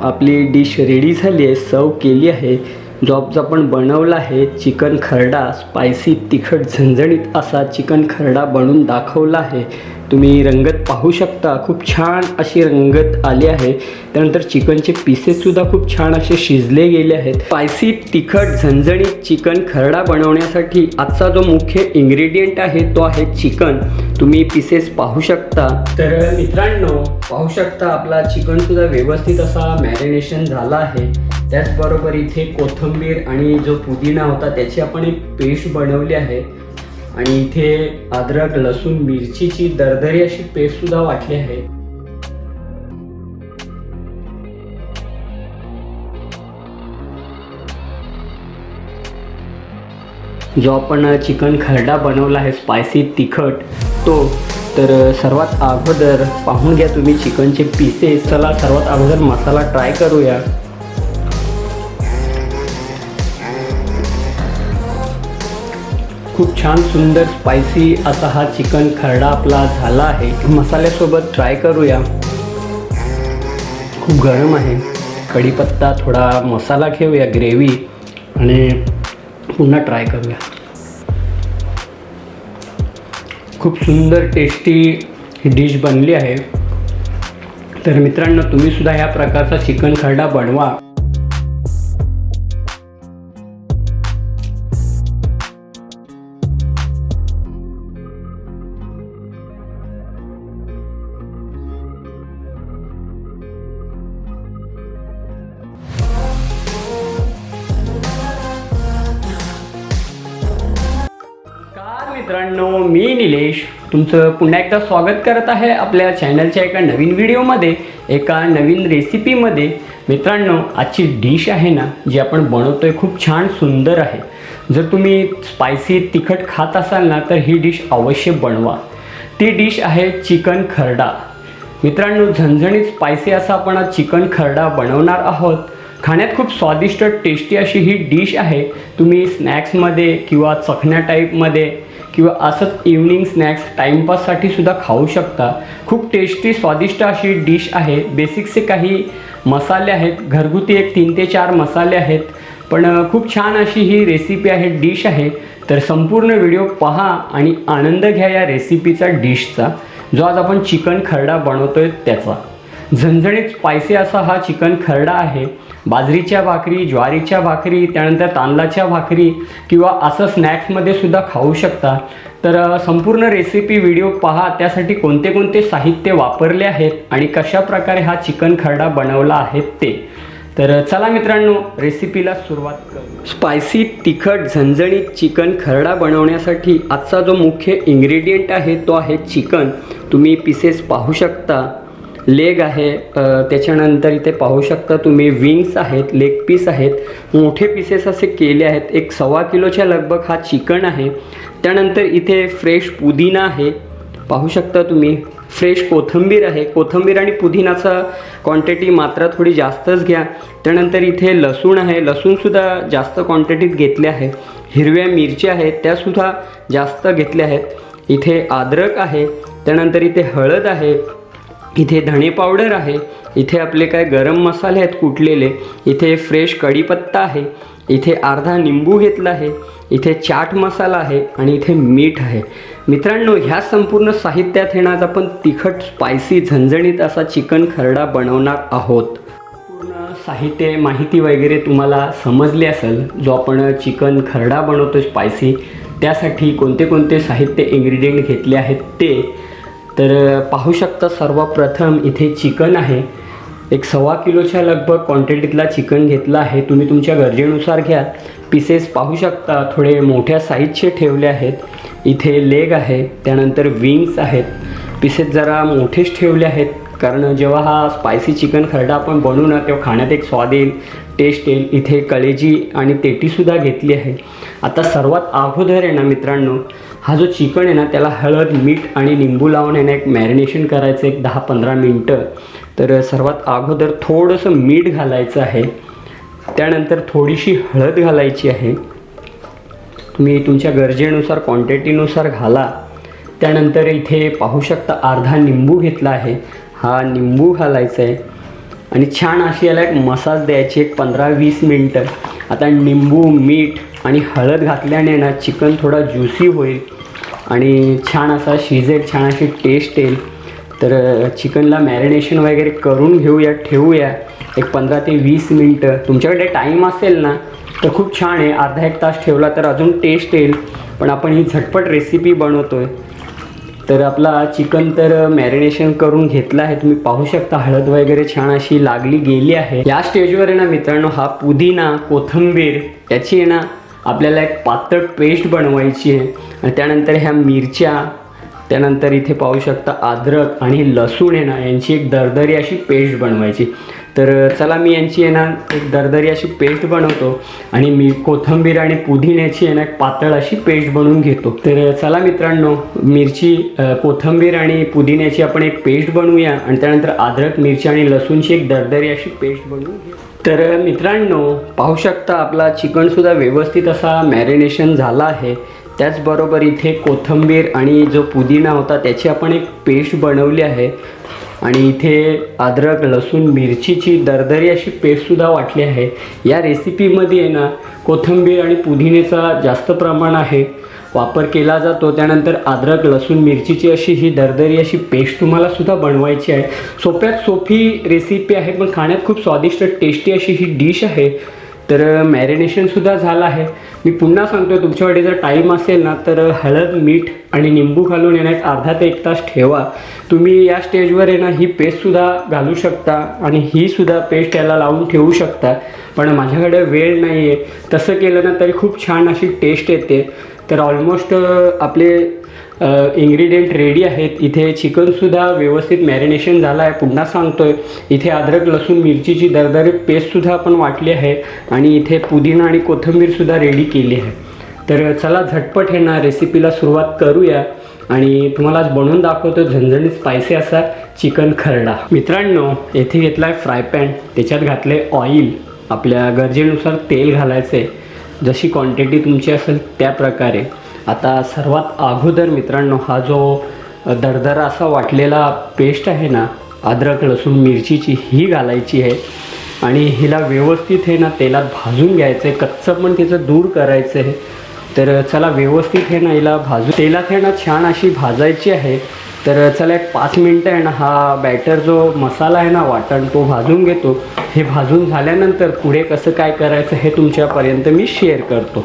आपली dish ready झाली आहे सर्व केली आहे. जो पण आपण बनवला आहे चिकन खरडा स्पायसी तिखट झणझणीत असा चिकन खरडा बनवून दाखवला आहे. तुम्ही रंगत पाहू शकता. खूप छान अशी रंगत आली आहे. त्यानंतर चिकनचे पीसेससुद्धा खूप छान असे शिजले गेले आहेत. स्पायसी तिखट झणझणीत चिकन खरडा बनवण्यासाठी आजचा जो मुख्य इन्ग्रेडियंट आहे तो आहे चिकन तुम्ही पीसेस पाहू शकता. तर मित्रांनो पाहू शकता आपला चिकन सुद्धा व्यवस्थित असा मॅरिनेशन झाला आहे. त्याचबरोबर इथे कोथिंबीर आणि जो पुदिना होता त्याची आपण एक पेस्ट बनवली आहे. आणि इथे अद्रक लसूण मिरचीची दरदरी अशी पेस्ट सुद्धा वाटली आहे. जो आपण चिकन खरडा बनवला आहे स्पायसी तिखट तो तर सर्वात अगोदर पाहून घ्या तुम्ही चिकनचे पीसेस चला सर्वात अगोदर मसाला ट्राय करूया. खूप छान सुंदर स्पायसी असा हा चिकन खरडा आपला झाला आहे. मसाल्यासोबत ट्राय करूया. खूप गरम आहे. कढीपत्ता थोडा मसाला घेऊया ग्रेव्ही आणि पुन्हा ट्राय करूया. खूप सुंदर टेस्टी ही डिश बनली आहे. तर मित्रांनो तुम्हीसुद्धा ह्या प्रकारचा चिकन खरडा बनवा. तुमचं पुन्हा एकदा स्वागत करत आहे आपल्या चॅनलच्या एका नवीन व्हिडिओमध्ये एका नवीन रेसिपीमध्ये मित्रांनो आजची डिश आहे ना जी आपण बनवतो आहे खूप छान सुंदर आहे. जर तुम्ही स्पायसी तिखट खात असाल ना तर ही डिश अवश्य बनवा. ती डिश आहे चिकन खरडा. मित्रांनो झणझणीत स्पायसी असा आपण आज चिकन खरडा बनवणार आहोत. खाण्यात खूप स्वादिष्ट टेस्टी अशी ही डिश आहे. तुम्ही स्नॅक्समध्ये किंवा चखण्या टाईपमध्ये किंवा असंच इव्हनिंग स्नॅक्स टाईमपाससाठी सुद्धा खाऊ शकता. खूप टेस्टी स्वादिष्ट अशी डिश आहे. बेसिकचे काही मसाले आहेत. घरगुती एक तीन ते चार मसाले आहेत. पण खूप छान अशी ही रेसिपी आहे डिश आहे. तर संपूर्ण व्हिडिओ पहा आणि आनंद घ्या या रेसिपीचा डिशचा जो आज आपण चिकन खरडा आहे त्याचा. झणझणीत स्पायसी असा हा चिकन खरडा आहे. बाजरीच्या भाकरी ज्वारीच्या भाकरी त्यानंतर तांदळाच्या भाकरी किंवा असं स्नॅक्समध्ये सुद्धा खाऊ शकता. तर संपूर्ण रेसिपी व्हिडिओ पहा. त्यासाठी कोणते कोणते साहित्य वापरले आहेत आणि कशा प्रकारे हा चिकन खरडा बनवला आहे ते. तर चला मित्रांनो रेसिपीला सुरुवात करू स्पायसी तिखट झणझणीत चिकन खरडा बनवण्यासाठी आजचा जो मुख्य इंग्रेडियंट आहे तो आहे चिकन तुम्ही पीसेस पाहू शकता. लेग आहे त्याच्यानंतर इथे पाहू शकता तुम्ही विंग्स आहेत लेग पीस आहेत. मोठे पीसेस असे केले आहेत. एक सव्वा किलोच्या लगभग हा चिकन आहे. त्यानंतर इथे फ्रेश पुदिना आहे. पाहू शकता तुम्ही फ्रेश कोथिंबीर आहे. कोथिंबीर आणि पुदिनाचा क्वांटिटी मात्रा थोडी जास्तच घ्या. त्यानंतर इथे लसूण आहे. लसूणसुद्धा जास्त क्वांटिटीत घेतले आहे. हिरव्या मिरच्या आहेत त्यासुद्धा जास्त घेतल्या आहेत. इथे अद्रक आहे. त्यानंतर इथे हळद आहे. इथे धणे पावडर आहे. इथे आपले काय गरम मसाले आहेत कुटलेले. इथे फ्रेश कढीपत्ता आहे. इथे अर्धा निंबू घेतला आहे. इथे चाट मसाला आहे आणि इथे मीठ आहे. मित्रांनो ह्या संपूर्ण साहित्यात हे आज आपण तिखट स्पायसी झणझणीत असा चिकन खरडा बनवणार आहोत. पूर्ण साहित्य माहिती वगैरे तुम्हाला समजली असेल जो आपण चिकन खरडा बनवतो स्पायसी त्यासाठी कोणते कोणते साहित्य इंग्रेडियंट घेतले आहेत ते. तर पाहू शकता सर्वप्रथम इथे चिकन आहे. एक सव्वा किलोच्या लगभग क्वांटिटीतला चिकन घेतला आहे. तुम्ही तुमच्या गरजेनुसार घ्या. पीसेस पाहू शकता थोडे मोठ्या साईजचे ठेवले आहेत. इथे लेग आहे त्यानंतर विंग्स आहेत. पीसेस जरा मोठेच ठेवले आहेत. कारण जेव्हा हा स्पायसी चिकन खरडा आपण बनवू ना तेव्हा खाण्यात एक स्वाद येईल टेस्ट येईल. इथे कलेजी आणि तेटीसुद्धा घेतली आहे. आता सर्वात अगोदर आहे ना मित्रांनो हा जो चिकन आहे ना त्याला हळद मीठ आणि निंबू लावून आहे ना एक मॅरिनेशन करायचं एक दहा पंधरा मिनटं. तर सर्वात अगोदर थोडंसं मीठ घालायचं आहे. त्यानंतर थोडीशी हळद घालायची आहे. तुम्ही तुमच्या गरजेनुसार क्वांटिटीनुसार घाला. त्यानंतर इथे पाहू शकता अर्धा निंबू घेतला आहे. हा निंबू घालायचा आहे. आणि छान अशी याला एक मसाज द्यायची एक पंधरा वीस मिनटं. आता निंबू मीठ आणि हळद घातल्याने ना चिकन थोडा ज्युसी होईल आणि छान असा शिजेल छान अशी टेस्ट येईल. तर चिकनला मॅरिनेशन वगैरे करून घेऊया ठेवूया. एक पंधरा ते वीस मिनटं. तुमच्याकडे टाईम असेल ना तर खूप छान आहे. अर्धा एक तास ठेवला तर अजून टेस्ट येईल. पण आपण ही झटपट रेसिपी बनवतो आहे तर आपला चिकन तर मॅरिनेशन करून घेतला आहे. तुम्ही पाहू शकता हळद वगैरे छान अशी लागली गेली आहे. या स्टेजवर आहे ना मित्रांनो हा पुदिना कोथंबीर याची आहे ना आपल्याला एक पातळ पेस्ट बनवायची आहे. आणि त्यानंतर ह्या मिरच्या त्यानंतर इथे पाहू शकता अद्रक आणि लसूण आहे ना यांची एक दरदरी अशी पेस्ट बनवायची. तर चला मी यांची आहे ना एक दरदरी अशी पेस्ट बनवतो. आणि मी कोथंबीर आणि पुदिन्याची आहे ना एक पातळ अशी पेस्ट बनवून घेतो. तर चला मित्रांनो मिरची कोथंबीर आणि पुदिन्याची आपण एक पेस्ट बनवूया. आणि त्यानंतर अद्रक मिरची आणि लसूणची एक दरदरी अशी पेस्ट बनवून घेऊ तर मित्रांनो पाहू शकता आपला चिकनसुद्धा व्यवस्थित असा मॅरिनेशन झाला आहे. त्याचबरोबर इथे कोथंबीर आणि जो पुदिना होता त्याची आपण एक पेस्ट बनवली आहे. आणि इथे अद्रक लसूण मिरचीची दरदरी अशी पेस्टसुद्धा वाटली आहे. या रेसिपीमध्ये आहे ना कोथिंबीर आणि पुदिनेचा जास्त प्रमाण आहे. वापर केला जातो. त्यानंतर अद्रक लसूण मिरचीची अशी ही दरदरी अशी पेस्ट तुम्हाला सुद्धा बनवायची आहे. सोप्यात सोपी रेसिपी आहे पण खाण्यात खूप स्वादिष्ट टेस्टी अशी ही डिश आहे. तर मॅरिनेशनसुद्धा झालं आहे. मी पुन्हा सांगतो तुमच्याकडे जर टाईम असेल ना तर हळद मीठ आणि निंबू घालून येणं एक अर्धा ते एक तास ठेवा. तुम्ही या स्टेजवर आहे ना ही पेस्टसुद्धा घालू शकता आणि ही सुद्धा पेस्ट याला लावून ठेवू शकता. पण माझ्याकडे वेळ नाही आहे तसं केलं ना तरी खूप छान अशी टेस्ट येते. तर ऑलमोस्ट आपले इन्ग्रेडियंट रेडी आहेत. इथे चिकनसुद्धा व्यवस्थित मॅरिनेशन झालं आहे पुन्हा सांगतो आहे इथे अद्रक लसूण मिरचीची दरदरी पेस्टसुद्धा आपण वाटली आहे आणि इथे पुदिना आणि कोथिंबीरसुद्धा रेडी केली आहे. तर चला झटपट हे ना रेसिपीला सुरुवात करूया आणि तुम्हाला आज बनवून दाखवतो झणझणीत स्पायसी असा चिकन खरडा. मित्रांनो येथे घेतला आहे फ्राय पॅन त्याच्यात घातले ऑइल आपल्या गरजेनुसार तेल घालायचे जशी क्वांटिटी तुमची असेल त्या प्रकारे. आता सर्वात अगोदर मित्रांनो हा जो दरदरा असा वाटलेला पेस्ट आहे ना अद्रक लसूण मिरचीची ही घालायची आहे. आणि हिला व्यवस्थित हे ना तेलात भाजून घ्यायचं आहे कच्चं पण तिचं दूर करायचं आहे तर चला व्यवस्थित हे ना हिला भाजू तेलात हे ना छान अशी भाजायची आहे. तर चला एक पाच मिनटं आहे ना हा बॅटर जो मसाला आहे ना वाटण तो भाजून घेतो. हे भाजून झाल्यानंतर पुढे कसं काय करायचं हे तुमच्यापर्यंत मी शेअर करतो.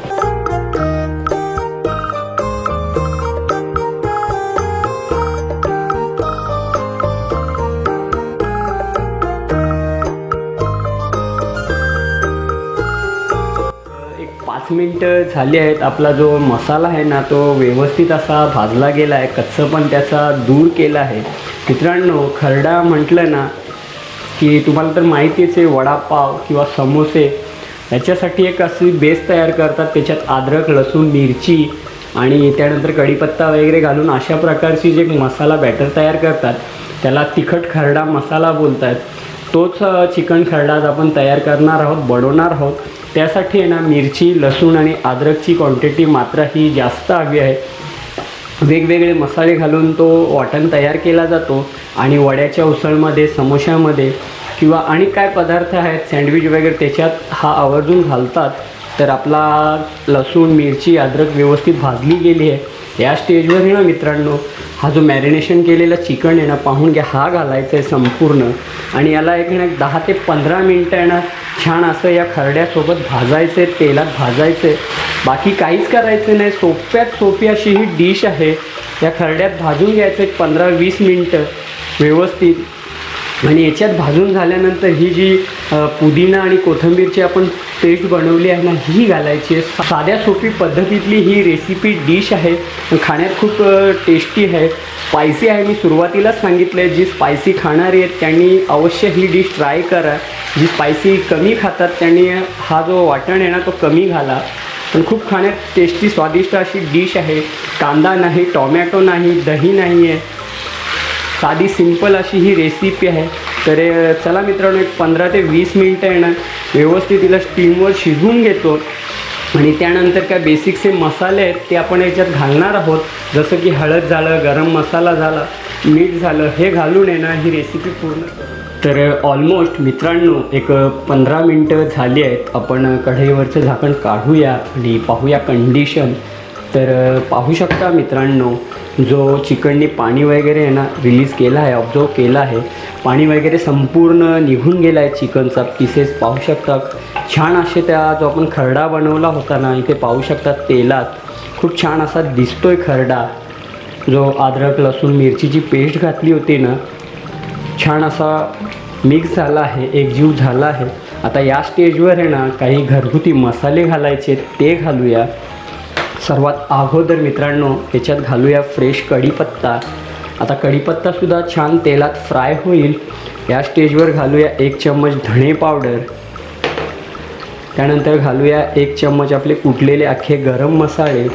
पाच मिनटं झाली आहेत. आपला जो मसाला आहे ना तो व्यवस्थित असा भाजला गेला आहे. कच्चं पण त्याचा दूर केला आहे. मित्रांनो खरडा म्हटलं ना की तुम्हाला तर माहितीच आहे वडापाव किंवा समोसे याच्यासाठी एक अशी बेस तयार करतात. त्याच्यात अद्रक लसूण मिरची आणि त्यानंतर कढीपत्ता वगैरे घालून अशा प्रकारची जे मसाला बॅटर तयार करतात त्याला तिखट खरडा मसाला बोलतात. तोच चिकन खरडा आपण तयार करणार आहोत बनवणार आहोत. त्यासाठी आहे ना मिरची लसूण आणि अद्रकची क्वांटिटी मात्रा ही जास्त हवी आहे. वेगवेगळे मसाले घालून तो वाटण तयार केला जातो आणि वड्याच्या उसळमध्ये समोश्यामध्ये किंवा आणि काय पदार्थ आहेत सँडविच वगैरे त्याच्यात हा आवर्जून घालतात तर आपला लसूण मिरची अद्रक व्यवस्थित भाजली गेली आहे. या स्टेजवर ना मित्रांनो हा जो मॅरिनेशन केलेला चिकन आहे ना पाहून घ्या हा घालायचा आहे संपूर्ण. आणि याला एक ना एक दहा ते पंधरा मिनटं आहे ना छान असं या खरड्यासोबत भाजायचं आहे तेलात भाजायचं आहे बाकी काहीच करायचं नाही सोप्यात सोपी अशी ही डिश आहे. या खरड्यात भाजून घ्यायचं एक पंधरा वीस मिनटं व्यवस्थित. आणि याच्यात भाजून झाल्यानंतर ही जी पुदिना आणि कोथिंबीरची आपण पेस्ट बनवली आहे ना ही घालायची आहे. साध्या सोपी पद्धतीतली ही रेसिपी डिश आहे. खाण्यात खूप टेस्टी आहे. स्पायसी आहे. मी सुरुवातीलाच सांगितलं आहे जी स्पायसी खाणारी आहेत त्यांनी अवश्य ही डिश ट्राय करा. जी स्पायसी कमी खातात त्यांनी हा जो वाटण आहे ना तो कमी घाला. पण खूप खाण्यात टेस्टी स्वादिष्ट अशी डिश आहे. कांदा नाही टॉमॅटो नाही दही नाही आहे साधी सिंपल अशी ही रेसिपी आहे. तर चला मित्रांनो एक पंधरा ते वीस मिनटं येणार व्यवस्थित तिला स्टीमवर शिजवून घेतो. आणि त्यानंतर काय बेसिकचे मसाले आहेत ते आपण याच्यात घालणार आहोत. जसं की हळद झालं गरम मसाला झाला मीठ झालं हे घालून येणं ही रेसिपी पूर्ण तर ऑलमोस्ट मित्रांनो एक पंधरा मिनटं झाली आहेत. आपण कढईवरचं झाकण काढूया आणि पाहूया कंडिशन तर पाहू शकता मित्रांनो जो चिकनने पाणी वगैरे आहे ना रिलीज केला आहे ऑब्झर्व केला आहे पाणी वगैरे संपूर्ण निघून गेला आहे चिकनचा. पीसेस पाहू शकता. छान असे त्या जो आपण खरडा बनवला होता ना इथे पाहू शकता तेलात. खूप छान असा दिसतोय खरडा. जो अद्रक लसूण मिरचीची पेस्ट घातली होती ना छान असा मिक्स झाला आहे एकजीव झाला आहे. आता या स्टेजवर आहे ना काही घरगुती मसाले घालायचे ते घालूया. सर्वात अगोदर मित्रांनो याच्यात घालूया फ्रेश कढीपत्ता. आता कढीपत्तासुद्धा छान तेलात फ्राय होईल. या स्टेजवर घालूया एक चम्मच धणे पावडर त्यानंतर घालूया एक चम्मच आपले कुटलेले अख्खे गरम मसाले.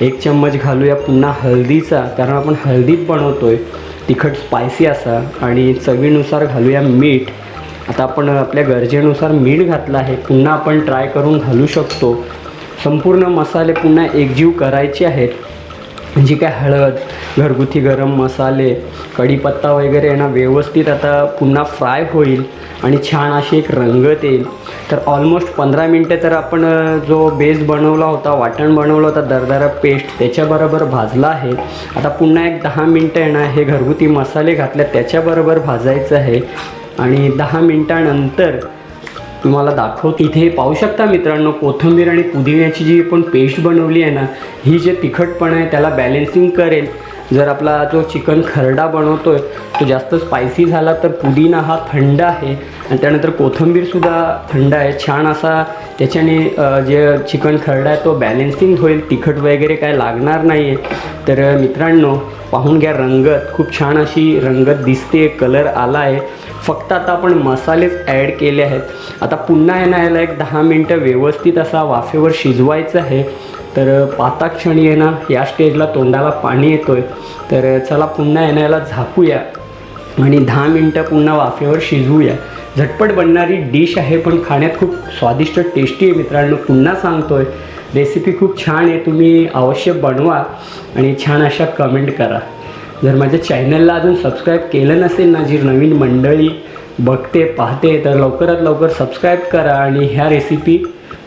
एक चम्मच घालूया पुन्हा हळदीचा कारण आपण हळदीत बनवतोय. तिखट स्पायसी असा. आणि चवीनुसार घालूया मीठ. आता आपण आपल्या गरजेनुसार मीठ घातलं आहे. पुन्हा आपण ट्राय करून घालू शकतो. संपूर्ण मसाले पुन्हा एकजीव करायचे आहेत. जी काय हळद घरगुती गरम मसाले कढीपत्ता वगैरे आहे ना व्यवस्थित आता पुन्हा फ्राय होईल आणि छान अशी एक रंगत येईल. तर ऑलमोस्ट पंधरा मिनटं तर आपण जो बेस बनवला होता वाटण बनवलं होता दरदरा पेस्ट त्याच्याबरोबर भाजला आहे. आता पुन्हा एक दहा मिनटं येणार हे घरगुती मसाले घातले त्याच्याबरोबर भाजायचं आहे. आणि दहा मिनटानंतर तुम्हाला दाखवतो इथे पाहू शकता मित्रांनो कोथिंबीर आणि पुदिन्याची जी आपण पेस्ट बनवली आहे ना ही जे तिखटपणा आहे त्याला बॅलेन्सिंग करेल. जर आपला जो चिकन खरडा बनवतो आहे तो जास्त स्पायसी झाला तर पुदिना हा थंड आहे. आणि त्यानंतर कोथिंबीरसुद्धा थंड आहे. छान असा त्याच्याने जे चिकन खरडा आहे तो बॅलेन्सिंग होईल. तिखट वगैरे काय लागणार नाही आहे तर मित्रांनो पाहून घ्या रंगत. खूप छान अशी रंगत दिसते कलर आला आहे फक्त आता आपण मसालेच ॲड केले आहेत. आता पुन्हा आहे ना याला एक दहा मिनटं व्यवस्थित असा वाफेवर शिजवायचं आहे. तर पाताक्षणी आहे ना या स्टेजला तोंडाला पाणी येतो आहे तर चला पुन्हा आहे ना याला झाकूया. आणि दहा मिनटं पुन्हा वाफेवर शिजवूया. झटपट बनणारी डिश आहे पण खाण्यात खूप स्वादिष्ट टेस्टी आहे मित्रांनो. पुन्हा सांगतो आहे रेसिपी खूप छान आहे तुम्ही अवश्य बनवा. आणि छान अशा कमेंट करा. जर माझ्या चॅनलला अजून सबस्क्राईब केलं नसेल ना जी नवीन मंडळी बघते पाहते तर लवकरात लवकर सबस्क्राईब करा आणि ह्या रेसिपी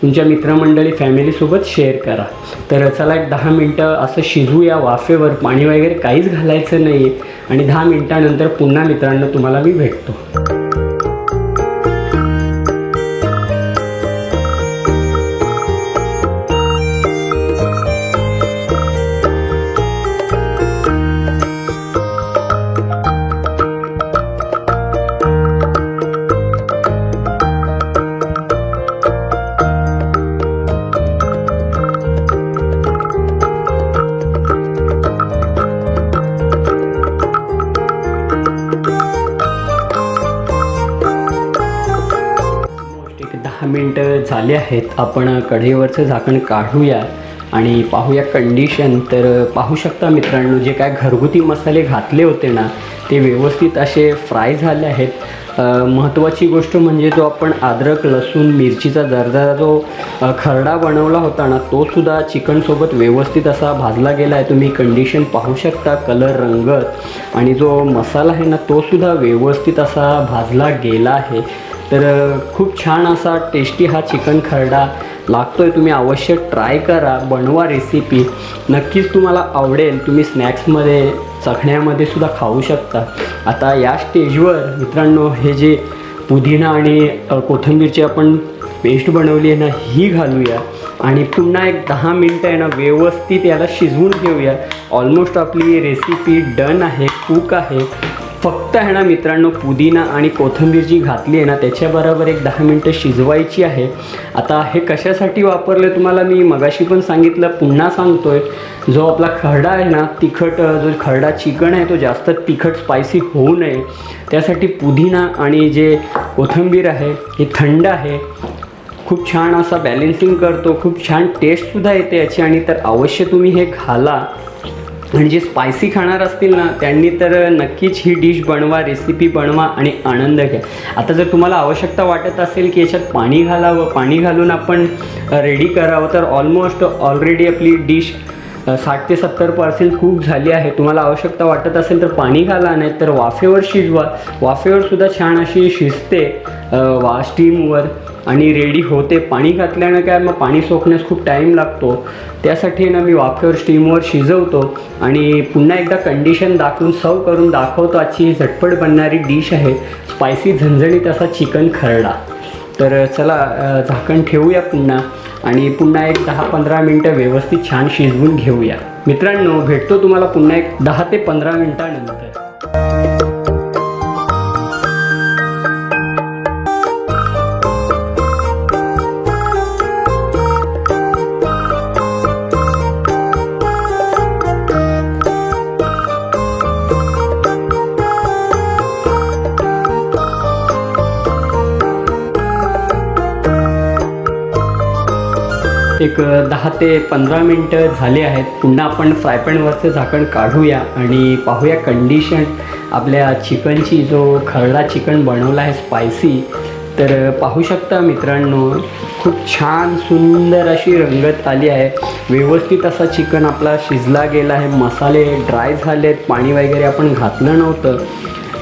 तुमच्या मित्रमंडळी फॅमिलीसोबत शेअर करा. तर चला एक दहा मिनटं असं शिजूया वाफेवर पाणी वगैरे काहीच घालायचं नाही आहे आणि दहा मिनटानंतर पुन्हा मित्रांनो तुम्हाला मी भेटतो. मिनटं झाली आहेत. आपण कढईवरचं झाकण काढूया आणि पाहूया कंडिशन तर पाहू शकता मित्रांनो जे काय घरगुती मसाले घातले होते ना ते व्यवस्थित असे फ्राय झाले आहेत. महत्त्वाची गोष्ट म्हणजे जो आपण अद्रक लसूण मिरचीचा दर्जा जो खरडा बनवला होता ना तो सुद्धा चिकनसोबत व्यवस्थित असा भाजला गेला आहे. तुम्ही कंडिशन पाहू शकता कलर रंगत आणि जो मसाला आहे ना तोसुद्धा व्यवस्थित असा भाजला गेला आहे. तर खूप छान असा टेस्टी हा चिकन खरडा आहे तुम्ही अवश्य ट्राय करा. बनवा रेसिपी नक्कीच तुम्हाला आवडेल. तुम्ही स्नॅक्समध्ये चखण्यामध्ये सुद्धा खाऊ शकता. आता या स्टेजवर मित्रांनो हे जे पुदिना आणि कोथिंबीरची आपण पेस्ट बनवली आहे ना ही घालूया. आणि पुन्हा एक दहा मिनटं आहे ना व्यवस्थित याला शिजवून घेऊया. ऑलमोस्ट आपली रेसिपी डन आहे. कुक आहे. फक्त आहे ना मित्रांनो पुदिना आणि कोथिंबीर जी घातली आहे ना त्याच्याबरोबर एक दहा मिनटं शिजवायची आहे. आता हे कशासाठी वापरलं तुम्हाला मी मगाशी पण सांगितलं पुन्हा सांगतो आहे जो आपला खरडा आहे ना तिखट जो खरडा चिकन आहे तो जास्त तिखट स्पायसी होऊ नये. त्यासाठी पुदिना आणि जे कोथिंबीर आहे हे थंड आहे. खूप छान असा बॅलेन्सिंग करतो खूप छान टेस्टसुद्धा येते याची. आणि तर अवश्य तुम्ही हे खाला आणि जे स्पायसी खाणार असतील ना त्यांनी तर नक्कीच ही डिश बनवा रेसिपी बनवा आणि आनंद घ्या. आता जर तुम्हाला आवश्यकता वाटत असेल की याच्यात पाणी घालावं पाणी घालून आपण रेडी करावं तर ऑलमोस्ट ऑलरेडी आपली डिश साठ ते सत्तर पर्सेंट कूक झाली आहे. तुम्हाला आवश्यकता वाटत असेल तर पाणी घाला नाही तर वाफेवर शिजवा. वाफेवर सुद्धा छान अशी शिजते वा स्टीमवर आणि रेडी होते. पाणी घातल्यानं काय मग पाणी सोकण्यास खूप टाईम लागतो. त्यासाठी ना मी वाफेवर स्टीमवर शिजवतो. आणि पुन्हा एकदा कंडिशन दाखवून सर्व करून दाखवतो. आजची ही झटपट बनणारी डिश आहे स्पायसी झणझणीत असा चिकन खरडा. तर चला झाकण ठेवूया पुन्हा. आणि पुन्हा एक दहा पंधरा मिनटं व्यवस्थित छान शिजवून घेऊया. मित्रांनो भेटतो तुम्हाला पुन्हा एक दहा ते पंधरा मिनटानंतर. एक दहा ते पंधरा मिनटं झाले आहेत. पुन्हा आपण फ्रायपॅनवरचं झाकण काढूया आणि पाहूया कंडिशन आपल्या चिकनची जो खरडा चिकन बनवला आहे स्पायसी तर पाहू शकता मित्रांनो खूप छान सुंदर अशी रंगत आली आहे. व्यवस्थित असा चिकन आपला शिजला गेला आहे. मसाले ड्राय झालेत पाणी वगैरे आपण घातलं नव्हतं.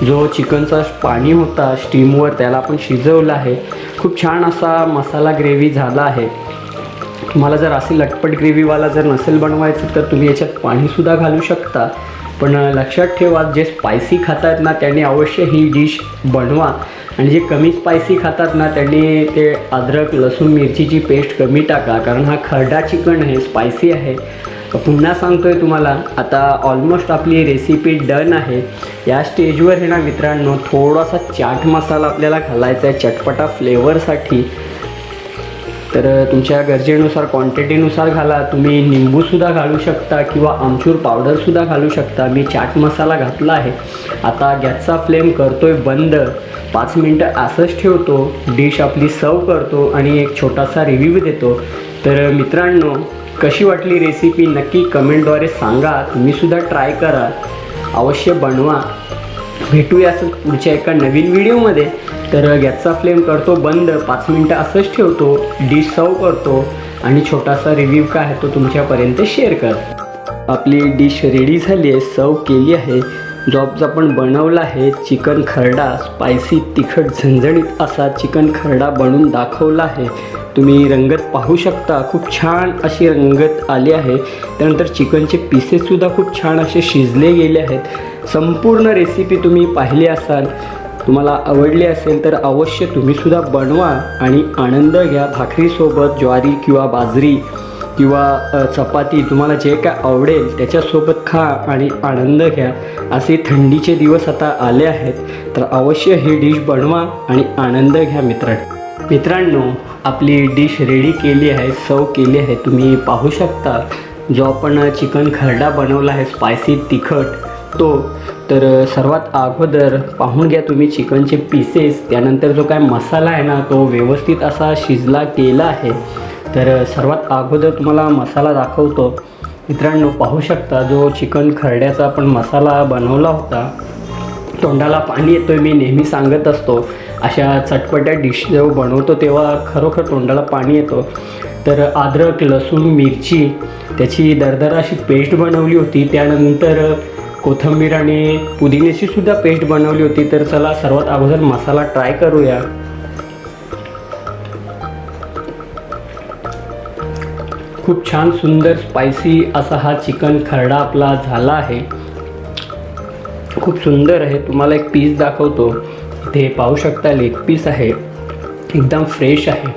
जो चिकनचा पाणी होता स्टीमवर त्याला आपण शिजवलं आहे. खूप छान असा मसाला ग्रेव्ही झाला आहे. तुम्हाला जर असे लटपट ग्रेव्हीवाला जर नसेल बनवायचं तर तुम्ही याच्यात पाणीसुद्धा घालू शकता. पण लक्षात ठेवा जे स्पायसी खातात ना त्यांनी अवश्य ही डिश बनवा. आणि जे कमी स्पायसी खातात ना त्यांनी ते अद्रक लसूण मिरचीची पेस्ट कमी टाका. कारण हा खरडा चिकन आहे स्पायसी आहे. पुन्हा सांगतो आहे तुम्हाला आता ऑलमोस्ट आपली रेसिपी डन आहे. या स्टेजवर हे ना मित्रांनो थोडासा चाट मसाला आपल्याला घालायचा आहे चटपटा फ्लेवरसाठी तर तुमच्या गरजेनुसार क्वांटिटीनुसार घाला. तुम्ही निंबूसुद्धा घालू शकता किंवा आमचूर पावडरसुद्धा घालू शकता. मी चाट मसाला घातला आहे. आता गॅसचा फ्लेम करतोय बंद. पाच मिनटं असंच ठेवतो. डिश आपली सर्व करतो आणि एक छोटासा रिव्ह्यू देतो. तर मित्रांनो कशी वाटली रेसिपी नक्की कमेंटद्वारे सांगा. तुम्हीसुद्धा ट्राय करा. अवश्य बनवा. भेटूया असं पुढच्या एका नवीन व्हिडिओमध्ये तर गॅसचा फ्लेम करतो बंद पाच मिनटं असंच ठेवतो डिश सर्व करतो आणि छोटासा रिव्ह्यू काय आहे तो तुमच्यापर्यंत शेअर करतो आपली डिश रेडी झाली आहे सर्व केली आहे. जो आपण बनवला आहे चिकन खरडा स्पायसी तिखट झणझणीत असा चिकन खरडा बनवून दाखवला आहे. तुम्ही रंगत पाहू शकता खूप छान अशी रंगत आली आहे. त्यानंतर चिकनचे पीसेससुद्धा खूप छान असे शिजले गेले आहेत. संपूर्ण रेसिपी तुम्ही पाहिली असाल. तुम्हाला आवडली असेल तर अवश्य तुम्हीसुद्धा बनवा आणि आनंद घ्या. भाकरीसोबत ज्वारी किंवा बाजरी किंवा चपाती तुम्हाला जे काय आवडेल त्याच्यासोबत खा आणि आनंद घ्या. असे थंडीचे दिवस आता आले आहेत तर अवश्य ही डिश बनवा आणि आनंद घ्या मित्रांनो मित्रांनो. आपली डिश रेडी केली आहे सर्व केली आहे. तुम्ही पाहू शकता जो आपण चिकन खरडा बनवला आहे स्पायसी तिखट तो तर सर्वात अगोदर पाहून घ्या तुम्ही चिकनचे पीसेस त्यानंतर जो काय मसाला आहे ना तो व्यवस्थित असा शिजला गेला आहे. तर सर्वात अगोदर तुम्हाला मसाला दाखवतो. मित्रांनो पाहू शकता जो चिकन खरड्याचा आपण मसाला बनवला होता तोंडाला पाणी येतोय मी नेहमी सांगत असतो. अशा चटपट्या डिश जेव्हा बनवतो तेव्हा खरोखर तोंडाला पाणी येतो. तर अद्रक लसूण मिरची त्याची दरदर अशी पेस्ट बनवली होती. त्यानंतर कोथिंबीर आणि पुदिन्याची सुद्धा पेस्ट बनवली होती तर चला सर्वात अगोदर मसाला ट्राय करूया. खूप छान सुंदर स्पायसी असा हा चिकन खरडा आपला झाला आहे. खूप सुंदर आहे. तुम्हाला एक पीस दाखवतो. इथे पाहू शकता लेग पीस आहे. एकदम फ्रेश आहे.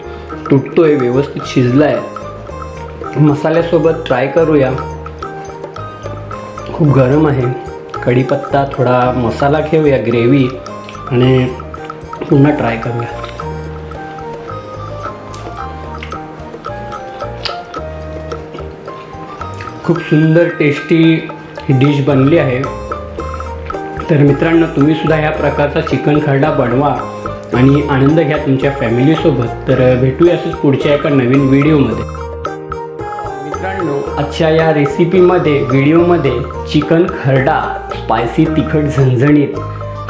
तुटतोय व्यवस्थित शिजला आहे मसाल्यासोबत ट्राय करूया. खूप गरम आहे. कढीपत्ता थोडा मसाला घेऊया ग्रेव्ही आणि पुन्हा ट्राय करूया. खूप सुंदर टेस्टी ही डिश बनली आहे. तर मित्रांनो तुम्ही सुद्धा ह्या प्रकारचा चिकन खरडा बनवा आणि आनंद घ्या तुमच्या फॅमिलीसोबत तर भेटूया असंच पुढच्या एका नवीन व्हिडिओमध्ये आजच्या या रेसिपीमध्ये व्हिडिओमध्ये चिकन खरडा स्पायसी तिखट झणझणीत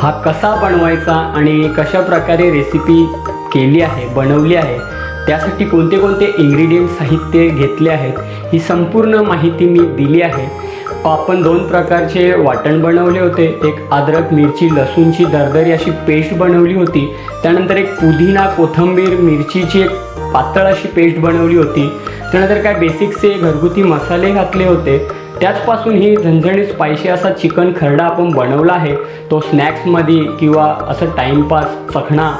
हा कसा बनवायचा आणि कशा प्रकारे रेसिपी केली आहे बनवली आहे त्यासाठी कोणते कोणते इंग्रेडियंट साहित्य घेतले आहेत ही संपूर्ण माहिती मी दिली आहे. आपण दोन प्रकारचे वाटण बनवले होते. एक अद्रक मिरची लसूणची दरदरी अशी पेस्ट बनवली होती. त्यानंतर एक पुदिना कोथंबीर मिरचीची एक पातळ अशी पेस्ट बनवली होती. त्यानंतर काय बेसिकचे घरगुती मसाले घातले होते त्याचपासून ही झणझणीत स्पायसी असा चिकन खरडा आपण बनवला आहे तो स्नॅक्समध्ये किंवा असं टाईमपास चखणा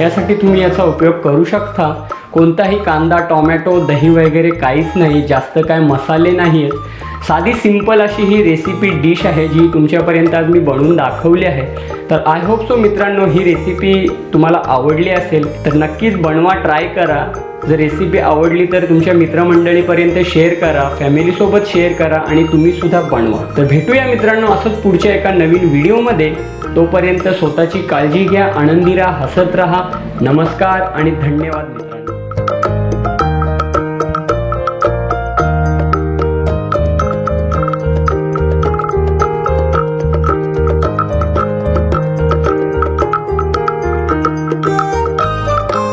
यासाठी तुम्ही याचा उपयोग करू शकता. कोणताही कांदा टोमॅटो दही वगैरे काहीच नाही जास्त काय मसाले नाही आहेत साधी सिंपल अशी ही रेसिपी डिश आहे जी तुमच्यापर्यंत आज मी बनवून दाखवली आहे. तर आय होप सो मित्रांनो ही रेसिपी तुम्हाला आवडली असेल तर नक्कीच बनवा ट्राय करा. जर रेसिपी आवडली तर तुमच्या मित्रमंडळीपर्यंत शेअर करा फॅमिलीसोबत शेअर करा आणि तुम्ही सुद्धा बनवा. तर भेटूया मित्रांनो असंच पुढच्या एका नवीन व्हिडिओमध्ये तोपर्यंत स्वतःची काळजी घ्या आनंदी राहा हसत राहा. नमस्कार आणि धन्यवाद मित्रांनो.